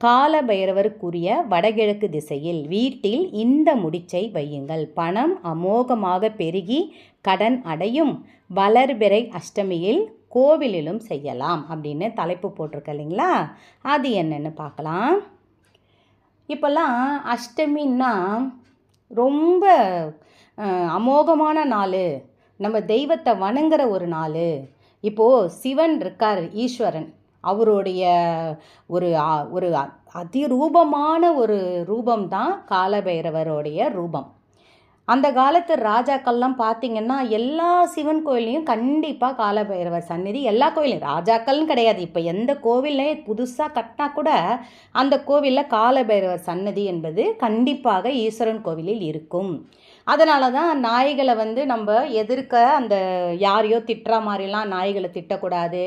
கால பைரவருக்குரிய வடகிழக்கு திசையில் வீட்டில் இந்த முடிச்சை வையுங்கள். பணம் அமோகமாக பெருகி கடன் அடையும் வளர்பிறை அஷ்டமியில் கோவிலிலும் செய்யலாம் அப்படின்னு தலைப்பு போட்டிருக்க இல்லைங்களா? அது என்னென்னு பார்க்கலாம். இப்போல்லாம் அஷ்டமின்னா ரொம்ப அமோகமான நாள். நம்ம தெய்வத்தை வணங்குற ஒரு நாள். இப்போது சிவன் இருக்கார் ஈஸ்வரன். அவருடைய ஒரு ஒரு அ- அதிரூபமான ஒரு ரூபம் தான் காலபைரவருடைய ரூபம். அந்த காலத்து ராஜாக்கள்லாம் பார்த்தீங்கன்னா எல்லா சிவன் கோயிலையும் கண்டிப்பாக காலபைரவர் சந்நிதி எல்லா கோயிலையும். ராஜாக்கள்னு கிடையாது. இப்போ எந்த கோவிலே புதுசாக கட்டினா கூட அந்த கோவிலில் காலபைரவர் சன்னதி என்பது கண்டிப்பாக ஈஸ்வரன் கோவிலில் இருக்கும். அதனால தான் நாய்களை வந்து நம்ம எதிர்க்க அந்த யாரையோ திட்டுற மாதிரிலாம் நாய்களை திட்டக்கூடாது.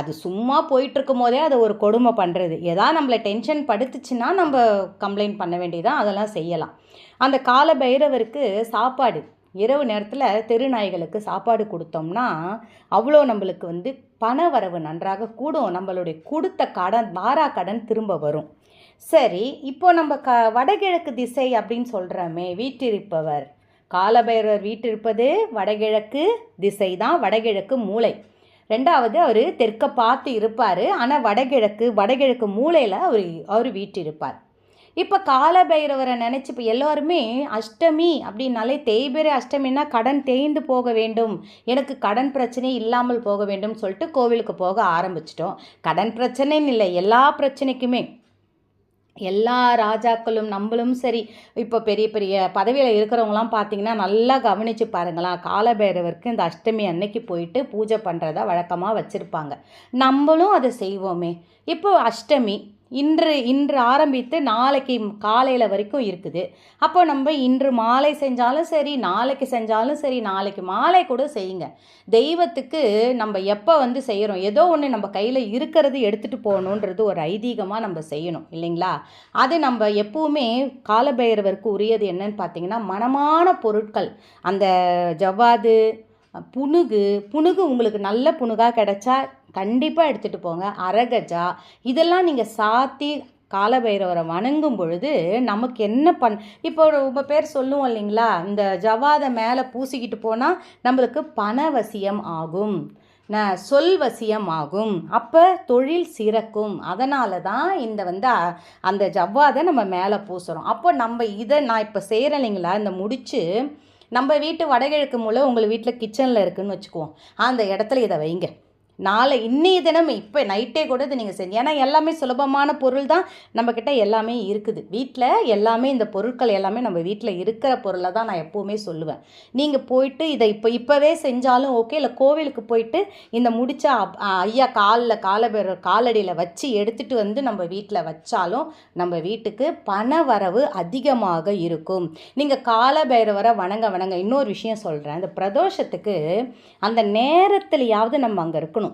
அது சும்மா போயிட்டுருக்கும் போதே அதை ஒரு கொடுமை பண்ணுறது எதா நம்மளை டென்ஷன் படுத்துச்சுன்னா நம்ம கம்ப்ளைண்ட் பண்ண வேண்டியதான் அதெல்லாம் செய்யலாம். அந்த கால பைரவருக்கு சாப்பாடு. இரவு நேரத்தில் தெரு நாய்களுக்கு சாப்பாடு கொடுத்தோம்னா அவ்வளோ நம்மளுக்கு வந்து பண வரவு நன்றாக கூடும். நம்மளுடைய கொடுத்த கடன் வாரா கடன் திரும்ப வரும். சரி இப்போ நம்ம க வடகிழக்கு திசை அப்படின்னு சொல்கிறோமே வீட்டிருப்பவர் காலபைரவர் வீட்டிருப்பது வடகிழக்கு திசை தான் வடகிழக்கு மூலை. ரெண்டாவது அவர் தெற்க பார்த்து இருப்பார் ஆனால் வடகிழக்கு வடகிழக்கு மூலையில் அவர் அவர் வீட்டிருப்பார் இப்போ காலபைரவரை நினச்சி இப்போ எல்லாருமே அஷ்டமி அப்படின்னாலே தேய்பிரை அஷ்டமின்னா கடன் தேய்ந்து போக வேண்டும். எனக்கு கடன் பிரச்சனை இல்லாமல் போக வேண்டும் சொல்லிட்டு கோவிலுக்கு போக ஆரம்பிச்சிட்டோம். கடன் பிரச்சனைன்னு இல்லை எல்லா பிரச்சனைக்குமே. எல்லா ராஜாக்களும் நம்மளும் சரி. இப்போ பெரிய பெரிய பதவியில் இருக்கிறவங்களாம் பார்த்தீங்கன்னா நல்லா கவனித்து பாருங்களாம் காலபைரவருக்கு இந்த அஷ்டமி அன்னைக்கு போயிட்டு பூஜை பண்ணுறதா வழக்கமாக வச்சுருப்பாங்க. நம்மளும் அதை செய்வோமே. இப்போ அஷ்டமி இன்று இன்று ஆரம்பித்து நாளைக்கு காலையில் வரைக்கும் இருக்குது. அப்போ நம்ம இன்று மாலை செஞ்சாலும் சரி நாளைக்கு செஞ்சாலும் சரி நாளைக்கு மாலை கூட செய்யுங்க. தெய்வத்துக்கு நம்ம எப்போ வந்து செய்கிறோம் ஏதோ ஒன்று நம்ம கையில் இருக்கிறது எடுத்துகிட்டு போகணுன்றது ஒரு ஐதீகமாக நம்ம செய்யணும் இல்லைங்களா? அது நம்ம எப்பவுமே காலபைரவருக்கு உரியது என்னன்னு பார்த்தீங்கன்னா மனமான பொருட்கள். அந்த ஜவ்வாது புனுகு புனுகு உங்களுக்கு நல்ல புனுகாக கிடைச்சா கண்டிப்பாக எடுத்துகிட்டு போங்க. அரகஜா இதெல்லாம் நீங்கள் சாத்தி காலபைரவரை வணங்கும் பொழுது நமக்கு என்ன பண் இப்போ ரொம்ப பேர் சொல்லுவோம் இல்லைங்களா? இந்த ஜவாதை மேலே பூசிக்கிட்டு போனால் நம்மளுக்கு பணவசியம் ஆகும். ந சொல் வசியம் ஆகும். அப்போ தொழில் சிறக்கும். அதனால தான் இந்த வந்து அந்த ஜவ்வாதை நம்ம மேலே பூசுகிறோம் அப்போ நம்ம இதை நான் இப்போ செய்கிறேன் இல்லைங்களா? இந்த முடித்து நம்ம வீட்டு வடகிழக்கு மூலம் உங்கள் வீட்டில் கிச்சனில் இருக்குதுன்னு வச்சுக்குவோம். அந்த இடத்துல இதை வைங்க. நாளை இன்னைய தினம் இப்போ நைட்டே கூட இது நீங்கள் செஞ்சு ஏன்னா எல்லாமே சுலபமான பொருள் தான் நம்மக்கிட்ட எல்லாமே இருக்குது. வீட்டில் எல்லாமே இந்த பொருட்கள் எல்லாமே நம்ம வீட்டில் இருக்கிற பொருளை தான் நான் எப்போவுமே சொல்லுவேன். நீங்கள் போயிட்டு இதை இப்போ இப்போவே செஞ்சாலும் ஓகே இல்லை கோவிலுக்கு போயிட்டு இந்த முடிச்ச அப்- ஐயா காலில் காலபேர காலடியில் வச்சு எடுத்துகிட்டு வந்து நம்ம வீட்டில் வச்சாலும் நம்ம வீட்டுக்கு பண வரவு அதிகமாக இருக்கும். நீங்கள் காலபைரவரை வணங்க வணங்க இன்னொரு விஷயம் சொல்கிறேன் இந்த பிரதோஷத்துக்கு அந்த நேரத்துலையாவது நம்ம அங்கே இருக்கணும்.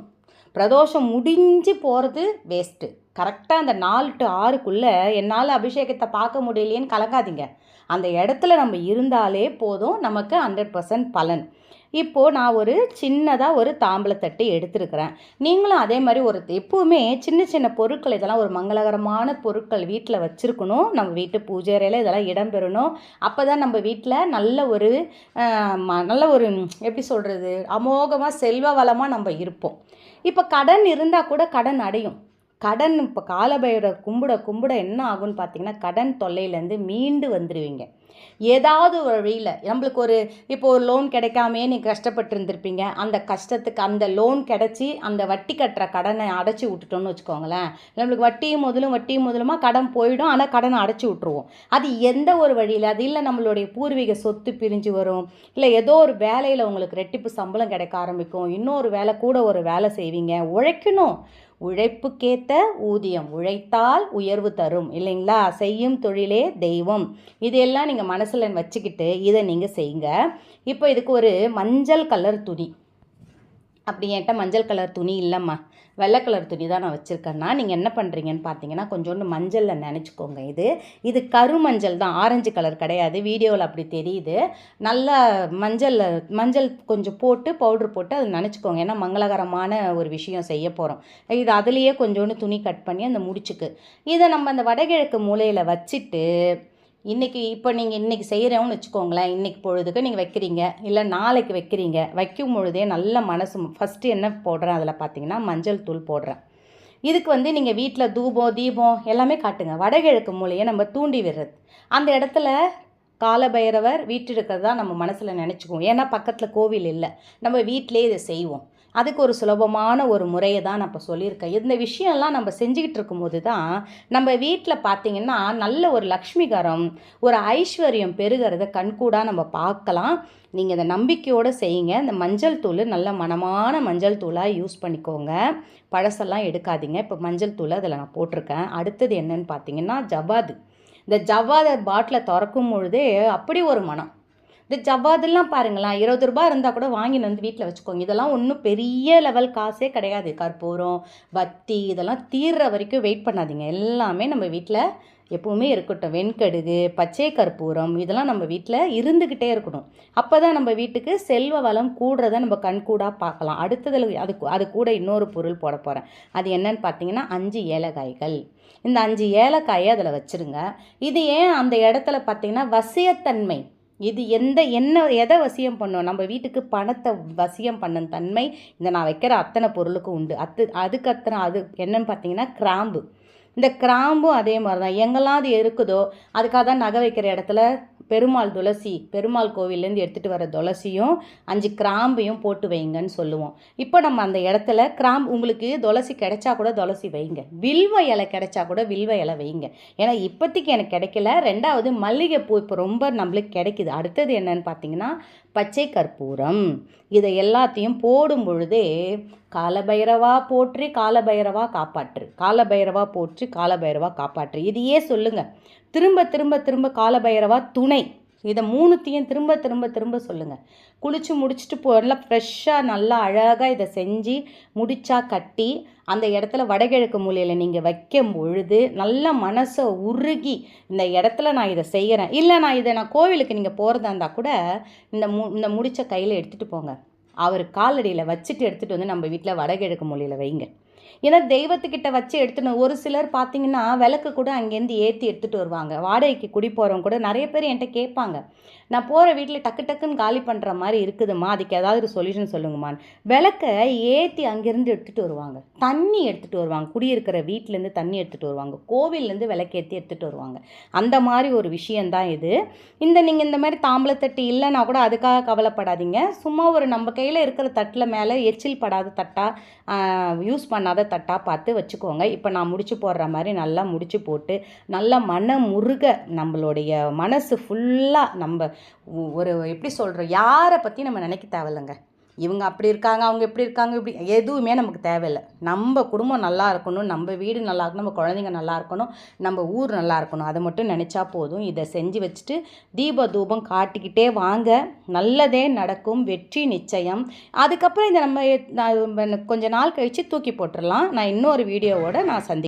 பிரதோஷம் முடிஞ்சு போகிறது வேஸ்ட்டு கரெக்டாக அந்த நாலு டு ஆறுக்குள்ளே என்னால் அபிஷேகத்தை பார்க்க முடியலையேன்னு கலங்காதீங்க. அந்த இடத்துல நம்ம இருந்தாலே போதும் நமக்கு ஹண்ட்ரட் பர்சன்ட் பலன். இப்போது நான் ஒரு சின்னதாக ஒரு தாம்பளத்தட்டு எடுத்திருக்கிறேன். நீங்களும் அதே மாதிரி ஒரு எப்போவுமே சின்ன சின்ன பொருட்கள் இதெல்லாம் ஒரு மங்களகரமான பொருட்கள் வீட்டில் வச்சுருக்கணும். நம்ம வீட்டு பூஜை அறையில் இதெல்லாம் இடம்பெறணும் அப்போ தான் நம்ம வீட்டில் நல்ல ஒரு ம- நல்ல ஒரு எப்படி சொல்கிறது அமோகமாக செல்வ வளமாக நம்ம இருப்போம். இப்போ கடன் இருந்தால் கூட கடன் அடையும். கடன் இப்போ காலபைரவர் கும்பிட கும்பிட என்ன ஆகும்னு பார்த்தீங்கன்னா கடன் தொல்லையிலேருந்து மீண்டு வந்துடுவீங்க ஏதாவது ஒரு வழியில் நம்மளுக்கு ஒரு இப்போ ஒரு லோன் கிடைக்காமே நீங்கள் கஷ்டப்பட்டு இருந்திருப்பீங்க அந்த கஷ்டத்துக்கு அந்த லோன் கிடச்சி அந்த வட்டி கட்டுற கடனை அடைச்சி விட்டுட்டோம்னு வச்சுக்கோங்களேன். நம்மளுக்கு வட்டியும் முதலும் வட்டியும் முதலுமா கடன் போயிடும் ஆனால் கடனை அடைச்சி விட்ருவோம் அது எந்த ஒரு வழியில்? அது இல்லை நம்மளுடைய பூர்வீக சொத்து பிரிஞ்சு வரும். இல்லை ஏதோ ஒரு வேலையில் உங்களுக்கு ரெட்டிப்பு சம்பளம் கிடைக்க ஆரம்பிக்கும். இன்னொரு வேலை கூட ஒரு வேலை செய்வீங்க. உழைக்கணும். உழைப்புக்கேத்த ஊதியம் உழைத்தால் உயர்வு தரும் இல்லைங்களா? செய்யும் தொழிலே தெய்வம். இதையெல்லாம் நீங்கள் மனசில் வச்சுக்கிட்டு இதை நீங்கள் செய்யுங்க இப்போ இதுக்கு ஒரு மஞ்சள் கலர் துணி. அப்படி என்கிட்ட மஞ்சள் கலர் துணி இல்லைம்மா. வெள்ளை கலர் துணி தான் நான் வச்சுருக்கேன்னா நீங்கள் என்ன பண்ணுறீங்கன்னு பார்த்தீங்கன்னா கொஞ்சோண்டு மஞ்சளில் நினச்சிக்கோங்க இது. இது கருமஞ்சள் தான். ஆரஞ்சு கலர் கிடையாது. வீடியோவில் அப்படி தெரியுது. நல்லா மஞ்சளில் மஞ்சள் கொஞ்சம் போட்டு பவுட்ரு போட்டு அதை நினச்சிக்கோங்க. ஏன்னா மங்களகரமான ஒரு விஷயம் செய்ய போகிறோம் இது அதுலேயே கொஞ்சோண்டு துணி கட் பண்ணி அந்த முடிச்சுக்கு. இதை நம்ம அந்த வடகிழக்கு மூலையில் வச்சுட்டு இன்றைக்கி இப்போ நீங்கள் இன்றைக்கி செய்கிறோம்னு வச்சுக்கோங்களேன் இன்றைக்கி பொழுதுக்கு நீங்கள் வைக்கிறீங்க. இல்லை நாளைக்கு வைக்கிறீங்க. வைக்கும் பொழுதே நல்ல மனசு ஃபஸ்ட்டு என்ன போடுறேன் அதில் பார்த்தீங்கன்னா மஞ்சள் தூள் போடுறேன். இதுக்கு வந்து நீங்கள் வீட்டில் தூபம் தீபம் எல்லாமே காட்டுங்க. வடகிழக்கு மூலையை நம்ம தூண்டி விடுறது. அந்த இடத்துல காலபைரவர் வீட்டிருக்கிறதா நம்ம மனசில் நினச்சிக்குவோம். ஏன்னா பக்கத்தில் கோவில் இல்லை. நம்ம வீட்டிலே இதை செய்வோம். அதுக்கு ஒரு சுலபமான ஒரு முறையை தான் நான் இப்போ சொல்லியிருக்கேன். இந்த விஷயம்லாம் நம்ம செஞ்சுக்கிட்டு இருக்கும்போது தான் நம்ம வீட்டில் பார்த்திங்கன்னா நல்ல ஒரு லக்ஷ்மிகரம் ஒரு ஐஸ்வர்யம் பெருகிறத கண்கூடாக நம்ம பார்க்கலாம். நீங்கள் இந்த நம்பிக்கையோடு செய்யுங்க. இந்த மஞ்சள் தூள் நல்ல மனமான மஞ்சள் தூளாக யூஸ் பண்ணிக்கோங்க. பழசெல்லாம் எடுக்காதீங்க. இப்போ மஞ்சள் தூள் அதில் நான் போட்டிருக்கேன். அடுத்தது என்னன்னு பார்த்தீங்கன்னா ஜவாது இந்த ஜவ்வாத பாட்டிலை திறக்கும் பொழுதே அப்படி ஒரு மனம். இந்த ஜவ்வாதெல்லாம் பாருங்களேன் இருபது ரூபா இருந்தால் கூட வாங்கின்னு வந்து வீட்டில் வச்சுக்கோங்க. இதெல்லாம் ஒன்றும் பெரிய லெவல் காசே கிடையாது. கற்பூரம் வத்தி இதெல்லாம் தீர்ற வரைக்கும் வெயிட் பண்ணாதீங்க. எல்லாமே நம்ம வீட்டில் எப்பவுமே இருக்கட்டும். வெண்கடுகு பச்சை கற்பூரம் இதெல்லாம் நம்ம வீட்டில் இருந்துக்கிட்டே இருக்கணும். அப்போ தான் நம்ம வீட்டுக்கு செல்வ வளம் கூடுறத நம்ம கண்கூடாக பார்க்கலாம். அடுத்ததில் அது அது கூட இன்னொரு பொருள் போட போகிறேன் அது என்னன்னு பார்த்தீங்கன்னா அஞ்சு ஏலக்காய்கள். இந்த அஞ்சு ஏலக்காயை அதில் வச்சுருங்க. இது ஏன் அந்த இடத்துல பார்த்தீங்கன்னா வசியத்தன்மை. இது எந்த என்ன எதை வசியம் பண்ணும்? நம்ம வீட்டுக்கு பணத்தை வசியம் பண்ண தன்மை இந்த நான் வைக்கிற அத்தனை பொருளுக்கும் உண்டு. அத்து அதுக்கு அத்தனை அது என்னன்னு பார்த்தீங்கன்னா கிராம்பு. இந்த கிராம்பும் அதே மாதிரி தான் எங்கெல்லாம் அது இருக்குதோ அதுக்காக தான் நகை வைக்கிற இடத்துல பெருமாள் துளசி பெருமாள் கோவிலேருந்து எடுத்துகிட்டு வர துளசியும் அஞ்சு கிராம்பையும் போட்டு வைங்கன்னு சொல்லுவோம். இப்போ நம்ம அந்த இடத்துல கிராம்பு உங்களுக்கு துளசி கிடைச்சா கூட துளசி வைங்க. வில்வ இலை கிடைச்சா கூட வில்வ இலை வைங்க. ஏன்னா இப்போதைக்கு எனக்கு கிடைக்கல. ரெண்டாவது மல்லிகைப்பூ இப்போ ரொம்ப நம்மளுக்கு கிடைக்குது. அடுத்தது என்னன்னு பார்த்தீங்கன்னா பச்சை கற்பூரம். இதை எல்லாத்தையும் போடும் பொழுதே காலபைரவா போற்றி காலபைரவா காப்பாற்று. காலபைரவா போற்றி காலபைரவா காப்பாற்று. இதையே சொல்லுங்கள் திரும்ப திரும்ப திரும்ப காலபைரவா துணை. இதை மூணுத்தையும் திரும்ப திரும்ப திரும்ப சொல்லுங்கள் குளித்து முடிச்சுட்டு போ நல்லா ஃப்ரெஷ்ஷாக நல்லா அழகாக இதை செஞ்சு முடிச்சா கட்டி அந்த இடத்துல வடகிழக்கு மூலையில் நீங்கள் வைக்கும் பொழுது நல்ல மனசை உருகி இந்த இடத்துல நான் இதை செய்கிறேன் இல்லை நான் இதை நான் கோவிலுக்கு நீங்கள் போகிறதா இருந்தால் கூட இந்த மு இந்த முடித்த கையில் எடுத்துகிட்டு போங்க. அவர் காலடியில் வச்சுட்டு எடுத்துகிட்டு வந்து நம்ம வீட்டில் வடகிழக்கு மொழியில் வைங்க. ஏன்னா தெய்வத்துக்கிட்ட வச்சு எடுத்துன்னு ஒரு சிலர் பார்த்தீங்கன்னா விளக்கு கூட அங்கேருந்து ஏற்றி எடுத்துகிட்டு வருவாங்க. வாடகைக்கு குடி போகிறவங்க கூட நிறைய பேர் என்கிட்ட கேட்பாங்க. நான் போகிற வீட்டில் டக்கு டக்குன்னு காலி பண்ணுற மாதிரி இருக்குதுமா அதுக்கு ஏதாவது ஒரு சொல்யூஷன் சொல்லுங்கம்மான்னு விளக்கை ஏற்றி அங்கேருந்து எடுத்துகிட்டு வருவாங்க. தண்ணி எடுத்துகிட்டு வருவாங்க. குடியிருக்கிற வீட்டிலேருந்து தண்ணி எடுத்துகிட்டு வருவாங்க. கோவில்லேருந்து விளக்கேற்றி எடுத்துகிட்டு வருவாங்க. அந்த மாதிரி ஒரு விஷயந்தான் இது. இந்த நீங்கள் இந்த மாதிரி தாம்பளத்தட்டு இல்லைன்னா கூட அதுக்காக கவலைப்படாதீங்க. சும்மா ஒரு நம்ம கையில் இருக்கிற தட்டில் மேலே எச்சில் படாத தட்டாக யூஸ் பண்ணாத தட்டாக பார்த்து வச்சுக்கோங்க. இப்போ நான் முடிச்சு போடுற மாதிரி நல்லா முடிச்சு போட்டு நல்லா மன முருக நம்மளுடைய மனசு ஃபுல்லாக நம்ம ஒரு எப்படி சொல்கிறோம் யாரை பற்றி நம்ம நினைக்க தேவையில்லைங்க. இவங்க அப்படி இருக்காங்க அவங்க எப்படி இருக்காங்க இப்படி எதுவுமே நமக்கு தேவையில்லை. நம்ம குடும்பம் நல்லா இருக்கணும் நம்ம வீடு நல்லா இருக்கணும் நம்ம குழந்தைங்க நல்லா இருக்கணும் நம்ம ஊர் நல்லா இருக்கணும். அதை மட்டும் நினச்சா போதும். இதை செஞ்சு வச்சுட்டு தீப தூபம் காட்டிக்கிட்டே வாங்க. நல்லதே நடக்கும் வெற்றி நிச்சயம். அதுக்கப்புறம் இதை நம்ம கொஞ்ச நாள் கழித்து தூக்கி போட்டுடலாம் நான் இன்னொரு வீடியோவோட நான் சந்தி